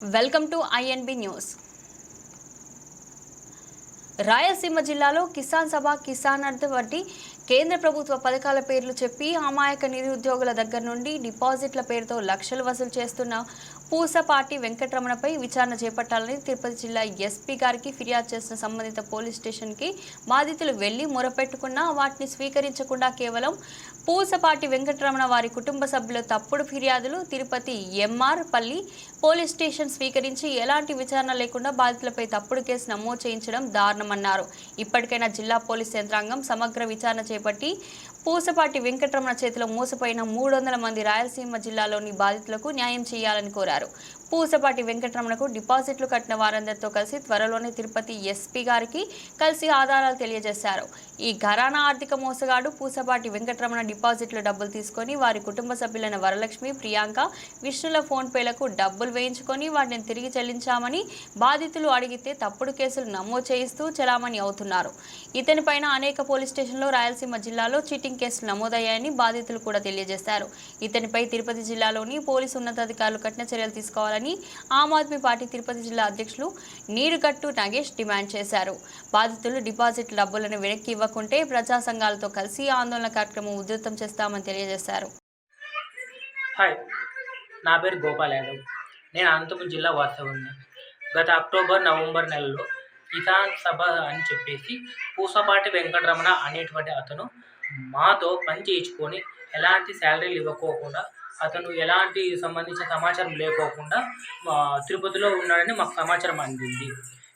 Welcome to INB news. Rayalaseema జిల్లాలో కిసాన్ సభ కిసాన్ అర్థ వంటి కేంద్ర ప్రభుత్వ పథకాల పేర్లు చెప్పి అమాయక నిరుద్యోగుల దగ్గర నుండి డిపాజిట్ల పేరుతో లక్షలు వసూలు చేస్తున్న పూసపాటి వెంకటరమణపై విచారణ చేపట్టాలని తిరుపతి జిల్లా ఎస్పీ గారికి ఫిర్యాదు చేసిన సంబంధిత పోలీస్ స్టేషన్కి బాధితులు వెళ్ళి మొరపెట్టుకున్నా వాటిని స్వీకరించకుండా కేవలం పూసపాటి వెంకటరమణ వారి కుటుంబ సభ్యుల తప్పుడు ఫిర్యాదులు Tirupati MR Palli police station స్వీకరించి ఎలాంటి విచారణ లేకుండా బాధితులపై తప్పుడు కేసు నమోదు చేయించడం దారుణమన్నారు. ఇప్పటికైనా జిల్లా పోలీస్ యంత్రాంగం సమగ్ర విచారణ చేపట్టి పూసపాటి వెంకటరమణ చేతిలో మూసపోయిన మూడు వందల మంది రాయలసీమ జిల్లాలోని బాధితులకు న్యాయం చేయాలని కోరారు. పూసపాటి వెంకటరమణకు డిపాజిట్లు కట్టిన వారందరితో కలిసి త్వరలోనే తిరుపతి ఎస్పీ గారికి కలిసి ఆధారాలు తెలియజేశారు. ఈ ఘరానా ఆర్థిక మోసగాడు పూసపాటి వెంకటరమణ డిపాజిట్లు డబ్బులు తీసుకొని వారి కుటుంబ సభ్యులైన వరలక్ష్మి ప్రియాంక విష్ణుల ఫోన్ పేలకు డబ్బులు వేయించుకొని వాటిని తిరిగి చెల్లించామని బాధితులు అడిగితే తప్పుడు కేసులు నమోదు చేయిస్తూ చలామణి అవుతున్నారు. ఇతనిపైన అనేక పోలీస్ స్టేషన్లో రాయలసీమ జిల్లాలో చీటింగ్ కేసులు నమోదయ్యాయని బాధితులు కూడా తెలియజేశారు. ఇతనిపై తిరుపతి జిల్లాలోని పోలీసు ఉన్నతాధికారులు కఠిన చర్యలు తీసుకోవాలని ఆమ్ ఆద్మీ పార్టీ తిరుపతి జిల్లా అధ్యక్షులు నీరుగట్టు నగేష్ డిమాండ్ చేశారు. బాధితులు డిపాజిట్ డబ్బులను వెనక్కి ఇవ్వకుంటే ప్రజా సంఘాలతో కలిసి ఆందోళన కార్యక్రమం ఉధృతం చేస్తామని తెలియజేశారు. హాయ్ నా పేరు గోపాల్ యాదవ్. నేను అనంతపురం జిల్లా వాస్తవుని గత అక్టోబర్ నవంబర్ నెలలో కిసాన్ సభ అని చెప్పేసి పూసపాటి వెంకటరమణ అనేటువంటి అతను మాతో పని చేయించుకొని ఎలాంటి శాలరీలు ఇవ్వకోకుండా అతను ఎలాంటి సంబంధించిన సమాచారం లేకోకుండా మా తిరుపతిలో ఉన్నాడని మాకు సమాచారం అందింది.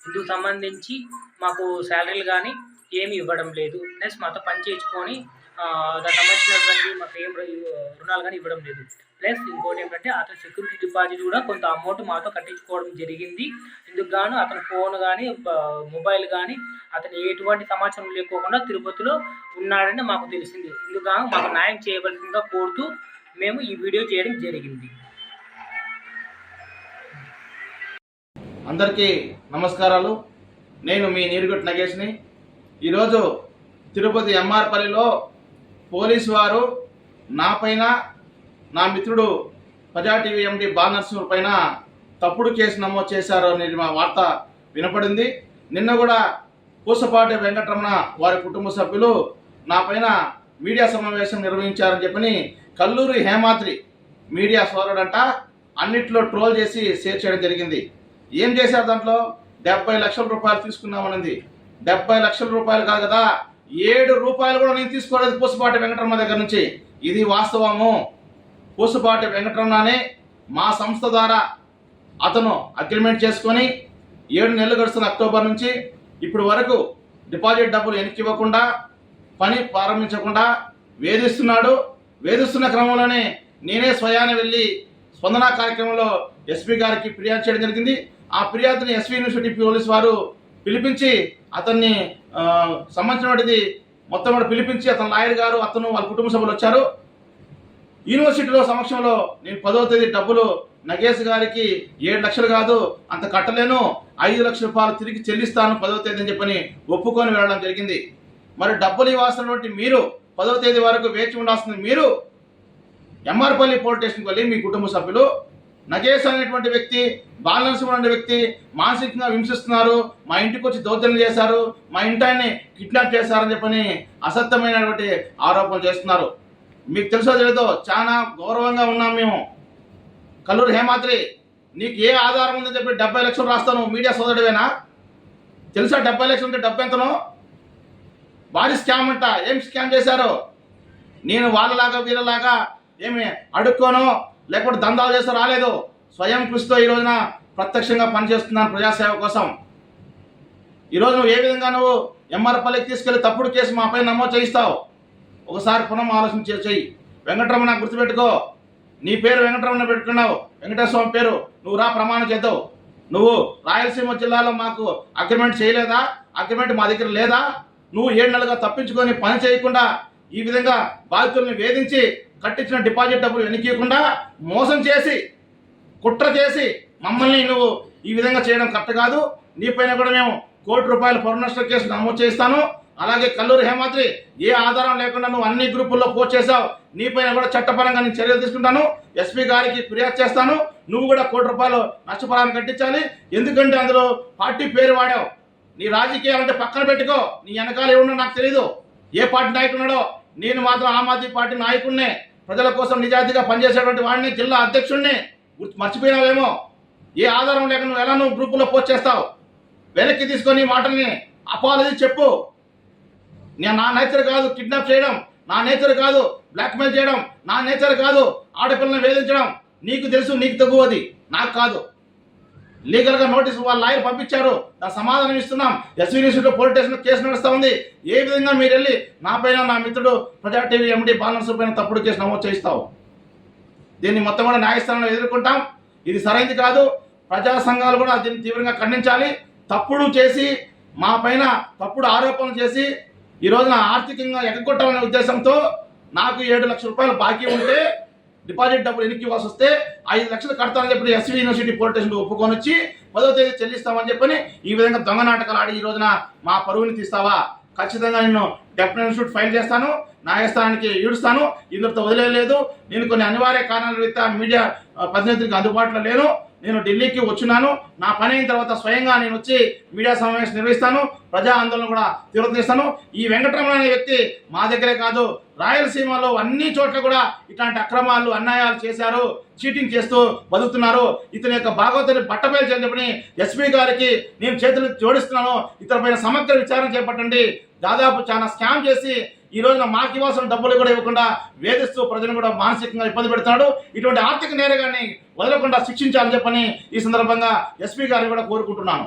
ఇందుకు సంబంధించి మాకు శాలరీలు కానీ ఏమి ఇవ్వడం లేదు. ప్లస్ మాతో పని చేయించుకొని దానికి సంబంధించినటువంటి మాకు ఏం రుణాలు కానీ ఇవ్వడం లేదు. ప్లస్ ఇంకోటి ఏంటంటే అతను సెక్యూరిటీ డిపాజిట్ కూడా కొంత అమౌంట్ మాతో కట్టించుకోవడం జరిగింది. ఇందుకు గాను అతని ఫోన్ కానీ మొబైల్ కానీ అతను ఎటువంటి సమాచారం లేకోకుండా తిరుపతిలో ఉన్నాడని మాకు తెలిసింది. ఇందుకు గాను మాకు న్యాయం చేయవలసిందిగా కోరుతూ మేము ఈ వీడియో చేయడం జరిగింది. అందరికీ నమస్కారాలు. నేను మీ నీరుగొట్టు నగేష్ని. ఈరోజు తిరుపతి ఎంఆర్పల్లిలో పోలీసు వారు నా పైన నా మిత్రుడు ప్రజా టీవీ ఎండి బాలనరసింహ పైన తప్పుడు కేసు నమోదు చేశారు అనేది మా వార్త వినపడింది. నిన్న కూడా పూసపాటి వెంకటరమణ వారి కుటుంబ సభ్యులు నా పైన మీడియా సమావేశం నిర్వహించారని చెప్పని కల్లూరి హేమాద్రి మీడియా సోదరుడంట అన్నిట్లో ట్రోల్ చేసి షేర్ చేయడం జరిగింది. ఏం చేశారు దాంట్లో? డెబ్బై లక్షల రూపాయలు తీసుకున్నామనింది. డెబ్బై లక్షల రూపాయలు కాదు కదా ఏడు రూపాయలు కూడా నేను తీసుకోలేదు పూసపాటి వెంకటరమణ దగ్గర నుంచి. ఇది వాస్తవము. పూసపాటి వెంకటరమణనే మా సంస్థ ద్వారా అతను అగ్రిమెంట్ చేసుకొని ఏడు నెలలు గడుస్తున్న అక్టోబర్ నుంచి ఇప్పుడు వరకు డిపాజిట్ డబ్బులు వెనక్కి ఇవ్వకుండా పని ప్రారంభించకుండా వేధిస్తున్నాడు. వేధిస్తున్న క్రమంలోనే నేనే స్వయాన వెళ్ళి స్పందన కార్యక్రమంలో ఎస్పీ గారికి ఫిర్యాదు చేయడం జరిగింది. ఆ ఫిర్యాదుని ఎస్పీ యూనివర్సిటీ పోలీస్ వారు పిలిపించి అతన్ని సంబంధించినటువంటిది మొత్తం కూడా పిలిపించి అతని లాయర్ గారు అతను వాళ్ళ కుటుంబ సభ్యులు వచ్చారు. యూనివర్సిటీలో సమక్షంలో నేను పదవ తేదీ డబ్బులు నగేష్ గారికి ఏడు లక్షలు కాదు అంత కట్టలేను ఐదు లక్షల రూపాయలు తిరిగి చెల్లిస్తాను పదవ తేదీ అని చెప్పని ఒప్పుకొని వెళ్ళడం జరిగింది. మరి డబ్బులు ఇవ్వాల్సినటువంటి మీరు పదవ తేదీ వరకు వేచి ఉండాల్సింది మీరు. ఎంఆర్పల్లి పోలీస్ స్టేషన్కి వెళ్ళి మీ కుటుంబ సభ్యులు నగేష్ అనేటువంటి వ్యక్తి బాలన్స్ అనే వ్యక్తి మానసికంగా హింసిస్తున్నారు మా ఇంటికి వచ్చి దౌర్జన్యం చేశారు మా ఇంటాన్ని కిడ్నాప్ చేశారని చెప్పని అసత్యమైనటువంటి ఆరోపణలు చేస్తున్నారు. మీకు తెలుసో తెలియదో చాలా గౌరవంగా ఉన్నాం మేము. కల్లూరు హేమాద్రి నీకు ఏ ఆధారం ఉందని చెప్పి డెబ్బై లక్షలు రాస్తాను మీడియా సోదరుడివేనా? తెలుసా డెబ్బై లక్షలు ఉంటే డబ్బు ఎంతనో? భారీ స్కామ్ అంట. ఏం స్కామ్ చేశారు? నేను వాళ్ళలాగా వీళ్ళలాగా ఏమి అడుక్కోను లేకపోతే దందాలు చేస్తూ రాలేదు. స్వయం కృషితో ఈ రోజున ప్రత్యక్షంగా పనిచేస్తున్నాను ప్రజాసేవ కోసం. ఈరోజు నువ్వు ఏ విధంగా నువ్వు ఎంఆర్పల్లికి తీసుకెళ్ళి తప్పుడు కేసు మా పైన నమోదు చేయిస్తావు? ఒకసారి పునః ఆలోచన చేయి. వెంకటరమణ గుర్తుపెట్టుకో. నీ పేరు వెంకటరమణ పెట్టుకున్నావు. వెంకటేశ్వర పేరు నువ్వు రా ప్రమాణం చేద్దావు. నువ్వు రాయలసీమ జిల్లాలో మాకు అగ్రిమెంట్ చేయలేదా? అగ్రిమెంట్ మా దగ్గర లేదా? నువ్వు ఏడు నెలలుగా తప్పించుకొని పని చేయకుండా ఈ విధంగా బాధితుల్ని వేధించి కట్టించిన డిపాజిట్ డబ్బులు వెనకీయకుండా మోసం చేసి కుట్ర చేసి మమ్మల్ని నువ్వు ఈ విధంగా చేయడం కరెక్ట్ కాదు. నీపైన కూడా మేము కోటి రూపాయల పరునష్ట కేసు నమోదు చేస్తాను. అలాగే కల్లూరు హేమాద్రి ఏ ఆధారం లేకుండా నువ్వు అన్ని గ్రూపుల్లో పోస్ట్ చేసావు నీపైన కూడా చట్టపరంగా నేను చర్యలు తీసుకుంటాను. ఎస్పీ గారికి ఫిర్యాదు చేస్తాను. నువ్వు కూడా కోటి రూపాయలు నష్టపరాన్ని కట్టించాలి. ఎందుకంటే అందులో పార్టీ పేరు వాడావు. నీ రాజకీయాలంటే పక్కన పెట్టుకో. నీ వెనకాల ఏమున్నా నాకు తెలియదు ఏ పార్టీ నాయకున్నాడో నేను మాత్రం ఆమ్ ఆద్మీ పార్టీ నాయకుడినే. ప్రజల కోసం నిజాయితీగా పనిచేసేటువంటి వాడిని జిల్లా అధ్యక్షుడిని. గుర్తు మర్చిపోయినావేమో? ఏ ఆధారం లేక నువ్వు ఎలా నువ్వు గ్రూపులో పోస్ట్ చేస్తావు? వెనక్కి తీసుకొని మాటల్ని అపాలజీ చెప్పు. నేను నా నేచర్ కాదు కిడ్నాప్ చేయడం. నా నేచర్ కాదు బ్లాక్మెయిల్ చేయడం. నా నేచర్ కాదు ఆడపిల్లని వేధించడం. నీకు తెలుసు నీకు తగ్గు అది నాకు కాదు. లీగల్గా నోటీస్ వాళ్ళ లాయర్ పంపించారు. దాని సమాధానం ఇస్తున్నాం. ఎస్వీ యూనివర్సిటీలో పోలీస్ స్టేషన్ కేసు నడుస్తా ఉంది. ఏ విధంగా మీరు వెళ్ళి నా పైన నా మిత్రుడు ప్రజా టీవీ ఎండి బాలనర్సు పైన తప్పుడు కేసు నమోదు చేయిస్తావు? దీన్ని మొత్తం కూడా న్యాయస్థానంలో ఎదుర్కొంటాం. ఇది సరైనది కాదు. ప్రజా సంఘాలు కూడా దీన్ని తీవ్రంగా ఖండించాలి. తప్పుడు చేసి మా పైన తప్పుడు ఆరోపణలు చేసి ఈ రోజున ఆర్థికంగా ఎగ్గొట్టాలనే ఉద్దేశంతో నాకు ఏడు లక్షల రూపాయలు బాకీ ఉంటే డిపాజిట్ డబ్బులు వెనక్కి ఇవ్వాల్సి వస్తే ఐదు లక్షలు కడతానని చెప్పి ఎస్వీ యూనివర్సిటీ పోలీస్ స్టేషన్ ఒప్పుకొని వచ్చి పదో తేదీ చెల్లిస్తామని చెప్పని ఈ విధంగా దొంగ నాటకాలు ఆడి ఈ రోజున మా పరువుని తీస్తావా? ఖచ్చితంగా నేను డెఫినెట్ షూట్ ఫైల్ చేస్తాను న్యాయస్థానానికి ఈడుస్తాను ఇందులో వదిలేదు నేను కొన్ని అనివార్య కారణాల రీత్యా మీడియా ప్రతినిధులకు అందుబాటులో లేను. నేను ఢిల్లీకి వచ్చినాను. నా పని అయిన తర్వాత స్వయంగా నేను వచ్చి మీడియా సమావేశం నిర్వహిస్తాను. ప్రజా ఆందోళన కూడా తీవ్రతనిస్తాను. ఈ వెంకటరమణ అనే వ్యక్తి మా దగ్గరే కాదు. రాయలసీమలో అన్ని చోట్ల కూడా ఇట్లాంటి అక్రమాలు అన్యాయాలు చేశారు చీటింగ్ చేస్తూ బతుకుతున్నారు. ఇతని యొక్క భాగవతుని బట్టబయలు చెప్పని ఎస్పీ గారికి నేను చేతులు జోడిస్తున్నాను. ఇతనిపైన సమగ్ర విచారణ చేపట్టండి. దాదాపు చాలా స్కామ్ చేసి ఈ రోజున మాకి ఇవ్వాల్సిన డబ్బులు కూడా ఇవ్వకుండా వేధిస్తూ ప్రజలు కూడా మానసికంగా ఇబ్బంది పెడుతున్నాడు. ఇటువంటి ఆర్థిక నేరగాన్ని వదలకుండా శిక్షించాలని చెప్పని ఈ సందర్భంగా ఎస్పీ గారిని కూడా కోరుకుంటున్నాను.